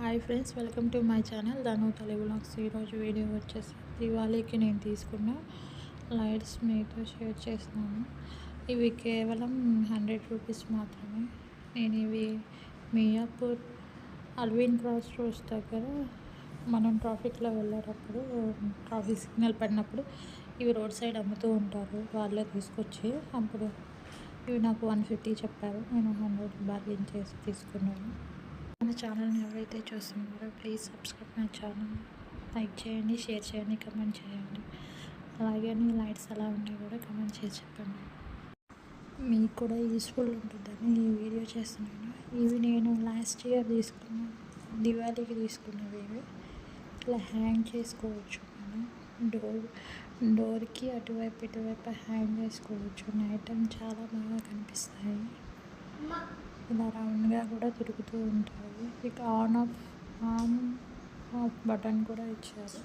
Hi friends welcome to my channel. Dhanu Telugu blogs ఈరోజు video వచ్చేసి దివాళీకి నేను తీసుకున్న లైట్స్ మీతో షేర్ చేస్తున్నాను. ఇవి కేవలం హండ్రెడ్ రూపీస్ మాత్రమే. నేను ఇవి మియాపూర్ అల్విన్ క్రాస్ రోడ్స్ దగ్గర మనం ట్రాఫిక్లో వెళ్ళేటప్పుడు ట్రాఫిక్ సిగ్నల్ పడినప్పుడు ఇవి రోడ్ సైడ్ అమ్ముతూ ఉంటారు. వాళ్ళే తీసుకొచ్చి అప్పుడు ఇవి నాకు వన్ ఫిఫ్టీ చెప్పారు. నేను హండ్రెడ్ బార్గెన్ చేసి తీసుకున్నాను. మన ఛానల్ని ఎవరైతే చూస్తున్నారో please subscribe my channel like చేయండి షేర్ చేయండి కమెంట్ చేయండి. అలాగే మీ లైట్స్ ఎలా ఉన్నాయి కూడా కమెంట్ చేసి చెప్పండి. మీకు కూడా యూస్ఫుల్ ఉంటుందని ఈ వీడియో చేస్తున్నాను. ఇవి నేను లాస్ట్ ఇయర్ తీసుకున్న దివాళీకి తీసుకున్నవి ఇవి. ఇట్లా హ్యాంగ్ చేసుకోవచ్చు మనం. డోర్ డోర్కి అటువైపు ఇటువైపు హ్యాంగ్ చేసుకోవచ్చు. నైట్ టైం చాలా బాగా కనిపిస్తాయి. ఇలా రౌండ్గా కూడా తిరుగుతూ ఉంటాయి ఇక on off on off button కూడా ఇచ్చారు.